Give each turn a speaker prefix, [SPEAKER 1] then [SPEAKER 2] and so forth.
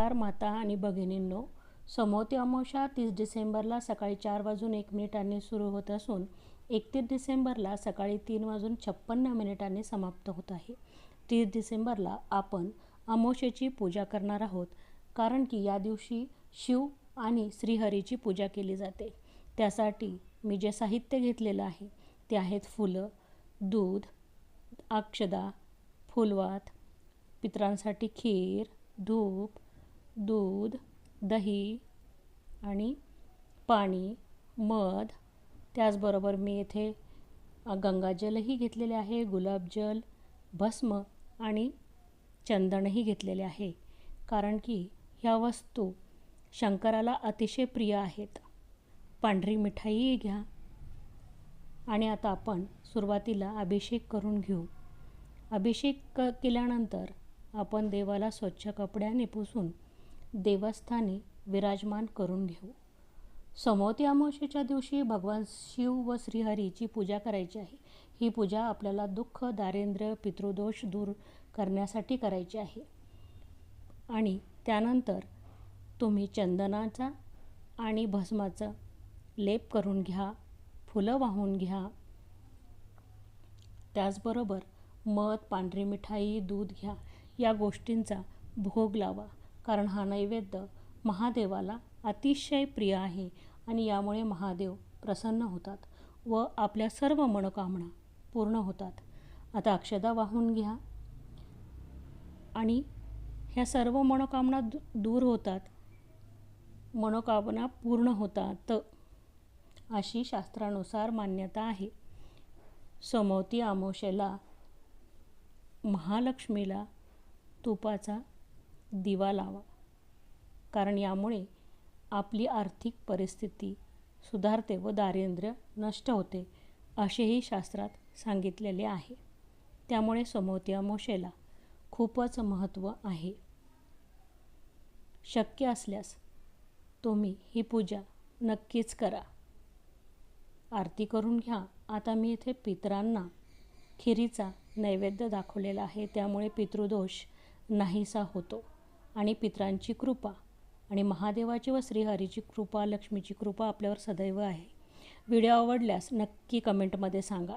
[SPEAKER 1] नमस्कार माता आणि भगिनींनो. समोती अमावस्या तीस डिसेंबरला सकाळी चार वाजून एक मिनिटांनी सुरू होत असून एकतीस डिसेंबरला सकाळी तीन वाजून छप्पन्न मिनिटांनी समाप्त होत आहे. तीस डिसेंबरला आपण अमावशेची पूजा करणार आहोत कारण की या दिवशी शिव आणि श्रीहरीची पूजा केली जाते. त्यासाठी मी जे साहित्य घेतलेलं आहे ते आहेत फुलं दूध अक्षदा फुलवात पितरांसाठी खीर धूप दूध दही आणि पाणी मध त्याचबरोबर मी येथे गंगाजलही घेतलेले आहे गुलाबजल भस्म आणि चंदनही घेतलेले आहे. कारण की ह्या वस्तू शंकराला अतिशय प्रिय आहेत. पांढरी मिठाईही घ्या. आणि आता आपण सुरुवातीला अभिषेक करून घेऊ. अभिषेक क केल्यानंतर आपण देवाला स्वच्छ कपड्याने पुसून देवस्थानी विराजमान करून घेऊ. समोती अमावस्येच्या दिवशी भगवान शिव व श्रीहरीची पूजा करायची आहे. ही पूजा आपल्याला दुःख दारिद्र्य पितृदोष दूर करण्यासाठी करायची आहे. आणि त्यानंतर तुम्ही चंदनाचा आणि भस्माचा लेप करून घ्या फुलं वाहून घ्या. त्याचबरोबर मध पांढरी मिठाई दूध घ्या. या गोष्टींचा भोग लावा. कारण हा नैवेद्य महादेवाला अतिशय प्रिय आहे आणि यामुळे महादेव प्रसन्न होतात व आपल्या सर्व मनोकामना पूर्ण होतात. आता अक्षदा वाहून घ्या. आणि ह्या सर्व मनोकामना दू दूर होतात. मनोकामना पूर्ण होतात अशी शास्त्रानुसार मान्यता आहे. समवती आमोशेला महालक्ष्मीला तुपाचा दिवा लावा. कारण यामुळे आपली आर्थिक परिस्थिती सुधारते व दारिद्र्य नष्ट होते असेही शास्त्रात सांगितलेले आहे. त्यामुळे समोती अमोशेला खूपच महत्त्व आहे. शक्य असल्यास तुम्ही ही पूजा नक्कीच करा. आरती करून घ्या. आता मी इथे पितरांना खिरीचा नैवेद्य दाखवलेला आहे. त्यामुळे पितृदोष नाहीसा होतो. आणि पितरांची कृपा आणि महादेवाची व श्रीहरीची कृपा लक्ष्मीची कृपा आपल्यावर सदैव आहे. व्हिडिओ आवडल्यास नक्की कमेंटमध्ये सांगा.